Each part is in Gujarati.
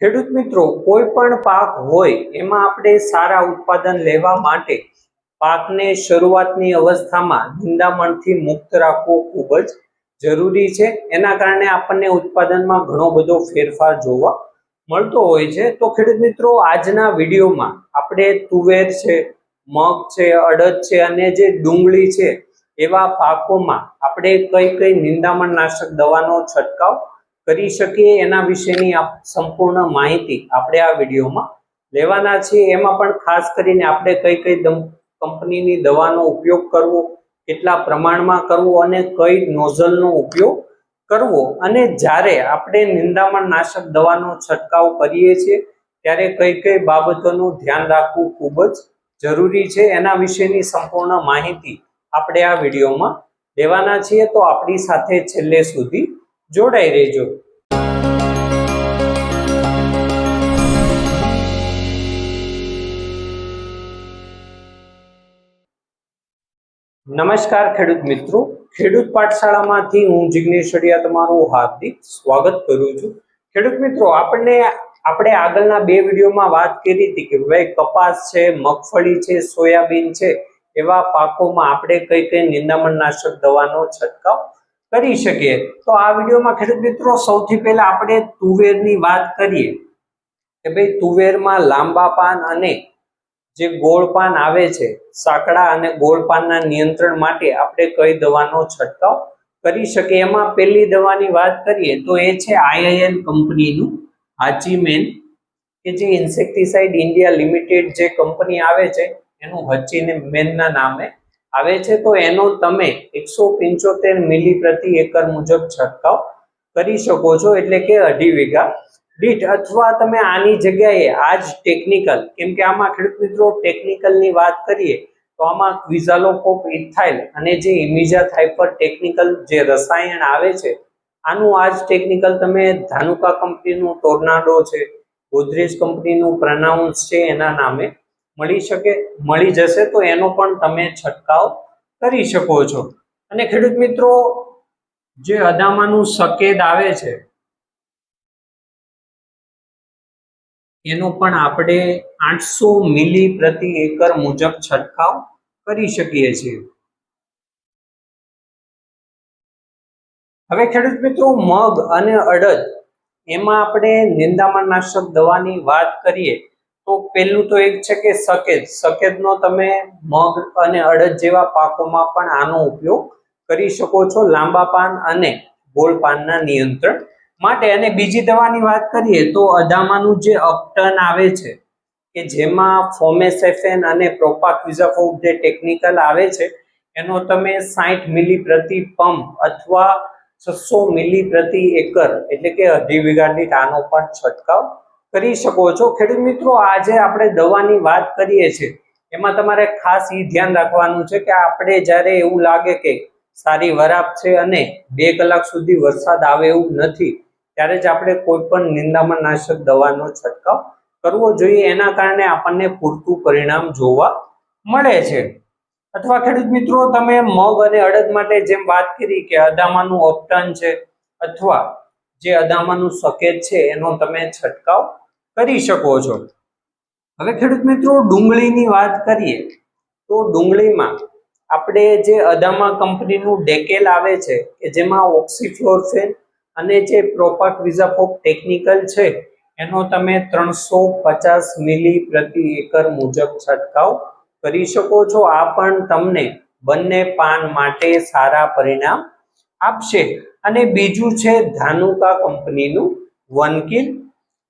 ખેડૂત મિત્રો, કોઈ પણ પાક હોય, એમાં આપણે સારા ઉત્પાદન લેવા માટે પાકને શરૂઆતની અવસ્થામાં નિંદામણથી મુક્ત રાખવો ખૂબ જ જરૂરી છે. એના કારણે આપણને ઉત્પાદનમાં ઘણો બધો ફેરફાર જોવા મળતો હોય છે. તો ખેડૂત મિત્રો, આજના વિડીયોમાં આપણે તુવેર છે, મગ છે, અડદ છે અને જે ડુંગળી છે, એવા પાકોમાં આપણે કઈ કઈ નિંદામણ નાશક દવાનો છંટકાવ કરી શકીએ એના વિશેની આપ સંપૂર્ણ માહિતી આપણે આ વિડીયોમાં લેવાના છીએ. એમાં પણ ખાસ કરીને આપણે કઈ કઈ કંપનીની દવાનો ઉપયોગ કરવો, કેટલા પ્રમાણમાં કરવો અને કઈ નોઝલનો ઉપયોગ કરવો. અને જ્યારે આપણે નિંદામણ નાશક દવાનો છંટકાવ કરીએ છીએ, ત્યારે કઈ કઈ બાબતોનું ધ્યાન રાખવું ખૂબ જ જરૂરી છે. એના વિશેની સંપૂર્ણ માહિતી આપણે આ વિડીયોમાં લેવાના છીએ. તો આપણી સાથે છેલ્લે સુધી જોડાઈ રહેજો. નમસ્કાર ખેડૂત મિત્રો. ખેડૂત પાઠશાળામાંથી હું જિગ્નેશ અડિયા તમારું હાર્દિક સ્વાગત કરું છું. ખેડૂત મિત્રો, આપણને આપણે આગળના બે વિડીયોમાં વાત કરી હતી કે ભાઈ કપાસ છે, મગફળી છે, સોયાબીન છે, એવા પાકોમાં આપણે કઈ કઈ નિંદામણનાશક દવાનો છંટકાવ કરી શકીએ. તો આ વિડીયોમાં ખેડૂત મિત્રો સૌથી પહેલા આપણે તુવેરની વાત કરીએ કે ભાઈ તુવેરમાં લાંબા પાન અને જે ગોળ પાન આવે છે, સાંકડા અને ગોળ પાનના નિયંત્રણ માટે આપણે કઈ દવાનો છંટકાવ કરી શકીએ. એમાં પહેલી દવાની વાત કરીએ તો એ છે આઈઆઈએલ કંપનીનું હાચીમેન કે જે ઇન્સેક્ટિસાઇડ ઇન્ડિયા લિમિટેડ જે કંપની આવે છે, એનું હચીને મેનના નામે આવે છે, તો એનો તમે એકસો પંચોતેર મિલી પ્રતિ એકર મુજબ છંટકાવ કરી શકો છો, એટલે કે અઢી વીઘા દીઠ. અથવા તમે આની જગ્યાએ આ જ ટેકનિકલ કેમ કે આમાં ખેડૂત મિત્રો ટેકનિકલની વાત કરીએ, તો આમાં ક્વિઝાલોકોપ ઇથાઇલ અને જે ઇમિજા થાઇપર ટેકનિકલ જે રસાયણ આવે છે, આનું આ જ ટેકનિકલ તમે ધાનુકા કંપનીનું ટોર્નાડો છે, ગોદરેજ કંપનીનું પ્રનાઉન્સ છે, એના નામે મળી શકે, મળી જશે તો એનો પણ તમે છંટકાવ કરી શકો છો. અને ખેડૂત મિત્રો, જે અદામાનું સકેદ આવે છે, એનો પણ આપણે આઠસો મિલી પ્રતિ એકર મુજબ છંટકાવ કરી શકીએ છીએ. હવે ખેડૂત મિત્રો, મગ અને અડદ, એમાં આપણે નિંદામણ નાશક દવાની વાત કરીએ. તો પહેલું તો એક છે કે સકેદ સકેદનો તમે મગ અને અડદ જેવા પાકોમાં પણ આનો ઉપયોગ કરી શકો છો લાંબા પાન અને ગોળ પાનના નિયંત્રણ માટે. અને બીજી દવાની વાત કરીએ તો અદામાનું જે અપટન આવે છે, કે જેમાં ફોમેસેફેન અને પ્રોપાક્વિઝાફોપ જે ટેકનિકલ આવે છે, એનો તમે સાઠ મિલી પ્રતિ પંપ અથવા છસો મિલી પ્રતિ એકર, એટલે કે અઢી વીઘાની આનો પણ છંટકાવ કરી શકો છો. ખેડૂત મિત્રો, આજે આપણે દવાની વાત કરીએ છીએ. એમાં તમારે ખાસ એ ધ્યાન રાખવાનું છે કે આપણે જ્યારે એવું લાગે કે સારી વરાપ છે અને બે કલાક સુધી વરસાદ આવે એવું નથી, ત્યારે જ આપણે કોઈ પણ નિંદામણ નાશક દવાનો છંટકાવ કરવો જોઈએ. એના કારણે આપણને પૂરતું પરિણામ જોવા મળે છે. અથવા ખેડૂત મિત્રો, તમે મગ અને અડદ માટે જેમ વાત કરી કે અદામાનું અપટન છે, અથવા જે અદામાનું સકેત છે, એનો તમે છંટકાવ કરી શકો છો. હવે ખેડૂત મિત્રો, ડુંગળીની વાત કરીએ, તો ડુંગળીમાં આપણે જે અદામા કંપનીનું ડેકેલ આવે છે, કે જેમાં ઓક્સીફ્લોરફેન અને જે પ્રોપાક્વિઝાફોપ ટેકનિકલ છે, એનો તમે ત્રણસો પચાસ મિલી પ્રતિ એકર મુજબ છંટકાવ કરી શકો છો. આ પણ તમને બંને પાન માટે સારા પરિણામ આપશે. અને બીજું છે ધાનુકા કંપનીનું વનકિલ.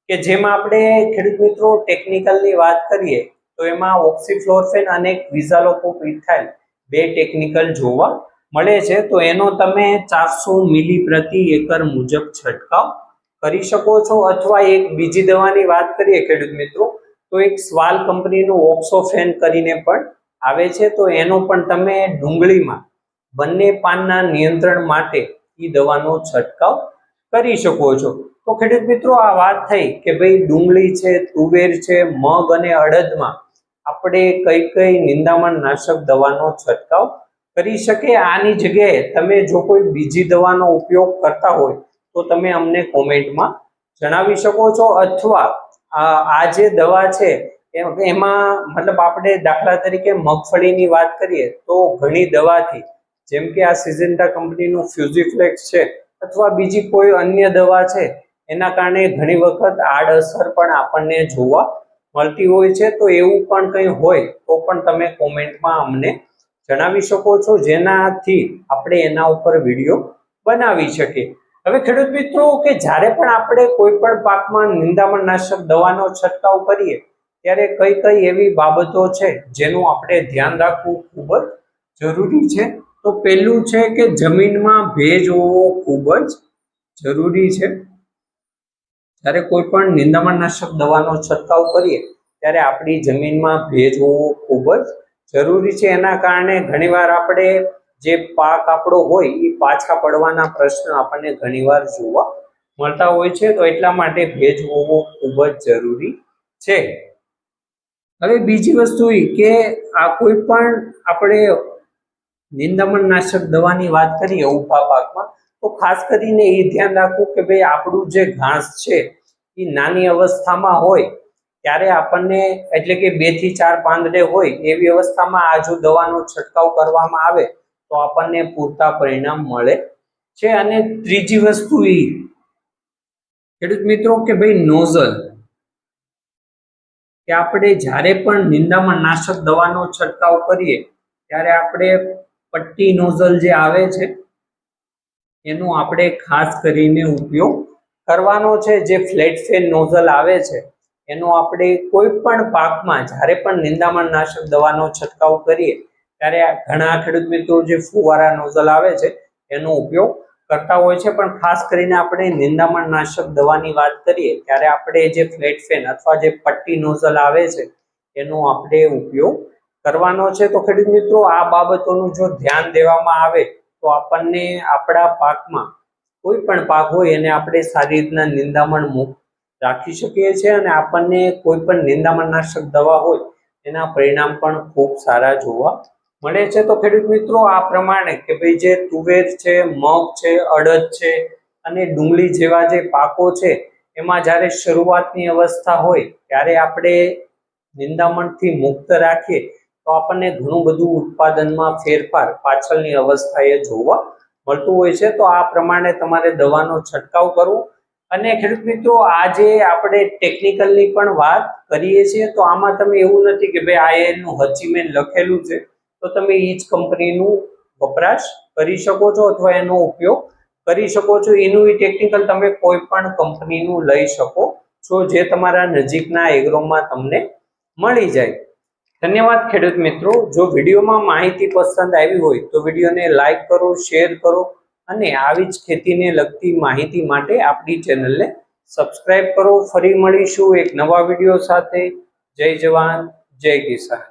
કે જેમાં આપણે ખેડૂત મિત્રો ટેકનિકલની વાત કરીએ, તો એમાં ઓક્સીફ્લોરફેન અને ક્વિઝાલોકોપ ઇથાઇલ બે ટેકનિકલ જોવા મળે છે, તો એનો તમે ચારસો મિલી પ્રતિ એકર મુજબ છંટકાવ કરી શકો છો. અથવા એક બીજી દવાની વાત કરીએ ખેડૂત મિત્રો, તો એક સ્વાલ કંપનીનું ઓક્સોફેન કરીને પણ આવે છે, તો એનો પણ તમે ડુંગળીમાં બંને પાનના નિયંત્રણ માટે એ દવાનો છંટકાવ કરી શકો છો. તો ખેડૂત મિત્રો, આ વાત થઈ કે ભાઈ ડુંગળી છે, તુવેર છે, મગ અને અડદમાં આપણે કઈ કઈ નિંદામણ નાશક દવાનો છંટકાવ કરી શકે? આની જગ્યાએ તમે જો કોઈ બીજી દવાનો ઉપયોગ કરતા હોય તો તમે અમને કોમેન્ટમાં જણાવી શકો છો અથવા આ જે દવા છે એમાં મતલબ આપણે દાખલા તરીકે મગફળીની વાત કરીએ તો ઘણી દવાથી, જેમ કે આ સિઝન્ટા કંપનીનું ફ્યુઝીફ્લેક્સ છે અથવા બીજી કોઈ અન્ય દવા છે એના કારણે ઘણી વખત આડઅસર પણ આપણને જોવા મળતી હોય છે. તો એવું પણ કંઈ હોય તો પણ તમે કોમેન્ટમાં અમને જણાવી શકો છો, જેનાથી આપણે એના ઉપર વીડિયો બનાવી શકીએ. હવે ખેડૂત મિત્રો, કે જ્યારે પણ આપણે કોઈ પણ પાકમાં નિંદામણ નાશક દવાનો છંટકાવ કરીએ, ત્યારે કઈ કઈ એવી બાબતો છે જેનું આપણે ધ્યાન રાખવું ખૂબ જ જરૂરી છે? તો પહેલું છે કે જમીનમાં ભેજ હોવો ખૂબ જ જરૂરી છે. જ્યારે કોઈ પણ નિંદામણનાશક દવાનો છંટકાવ કરીએ, ત્યારે આપણી જમીનમાં ભેજ હોવો ખૂબ જ જરૂરી છે. એના કારણે ઘણીવાર આપણે જે પાક આપણો હોય, એ પાછા પડવાના પ્રશ્ન આપણને ઘણીવાર જોવા મળતા હોય છે. તો એટલા માટે ભેજ હોવો ખૂબ જ જરૂરી છે. હવે બીજી વસ્તુ એ કે આ કોઈ પણ આપણે નિંદામણનાશક દવાની વાત કરીએ ઊભા પાકમાં તો ખાસ કરીને એ ધ્યાન રાખવું કે ભાઈ આપણું જે ઘાસ છે, એ નાની અવસ્થામાં હોય, ત્યારે આપણને એટલે કે બેથી ચાર પાંદડે હોય, એવી અવસ્થામાં આ જો દવાનો છંટકાવ કરવામાં આવે, તો આપણને પૂરતા પરિણામ મળે છે. અને ત્રીજી વસ્તુ એ ખેડૂત મિત્રો, કે ભાઈ નોઝલ, કે આપણે જ્યારે પણ નિંદામણ નાશક દવાનો છંટકાવ કરીએ, ત્યારે આપણે પટ્ટી નોઝલ જે આવે છે એનો આપણે ખાસ કરીને ઉપયોગ કરવાનો છે. જે ફ્લેટ ફેન નોઝલ આવે છે, એનો આપણે કોઈ પણ પાકમાં, જ્યારે પણ નિંદામણ નાશક દવાનો છંટકાવ કરીએ, ત્યારે ઘણા ખેડૂત મિત્રો જે ફુવારા નોઝલ આવે છે, એનો ઉપયોગ કરતા હોય છે. પણ ખાસ કરીને આપણે નિંદામણ નાશક દવાની વાત કરીએ, ત્યારે આપણે જે ફ્લેટ ફેન અથવા જે પટ્ટી નોઝલ આવે છે, એનો આપણે ઉપયોગ કરવાનો છે. તો ખેડૂત મિત્રો, આ બાબતોનું જો ધ્યાન દેવામાં આવે તો આપણને આપણા પાકમાં કોઈ પણ પાક હોય એને આપણે સારી રીતના નિંદામણ મુક્ત રાખી શકીએ છીએ અને આપણને કોઈ પણ નિંદામણનાશક દવા હોય એના પરિણામ પણ ખૂબ સારા જોવા મળે છે. તો ખેડૂત મિત્રો, આ પ્રમાણે કે ભાઈ જે તુવેર છે, મગ છે, અડદ છે અને ડુંગળી જેવા જે પાકો છે, એમાં જ્યારે શરૂઆતની અવસ્થા હોય ત્યારે આપણે નિંદામણથી મુક્ત રાખીએ તો આપણને ઘણું બધું ઉત્પાદનમાં ફેરફાર, પાછળની અવસ્થાએ જોવા મળતું હોય છે. તો આ પ્રમાણે તમારે દવાનો છંટકાવ કરવો. અને ખેડૂત મિત્રો, આજે આપણે ટેકનિકલની પણ વાત કરીએ છીએ. તો આમાં તમે એવું નથી કે ભાઈ આ એનું હચીમેન લખેલું છે. તો તમે એ જ કંપનીનું વપરાશ કરી શકો છો અથવા એનો ઉપયોગ કરી શકો છો. એનું એ ટેકનિકલ તમે કોઈ પણ કંપનીનું લઈ શકો છો, જે તમારા નજીકના એગ્રોમાં તમને મળી જાય. ધન્યવાદ ખેડૂત મિત્રો. જો વિડીયોમાં માહિતી પસંદ આવી હોય તો વિડીયોને લાઈક કરો, શેર કરો અને આવી જ ખેતીને લગતી માહિતી માટે આપણી ચેનલને સબસ્ક્રાઇબ કરો. ફરી મળીશું એક નવા વીડિયો સાથે. જય જવાન, જય કિસાન.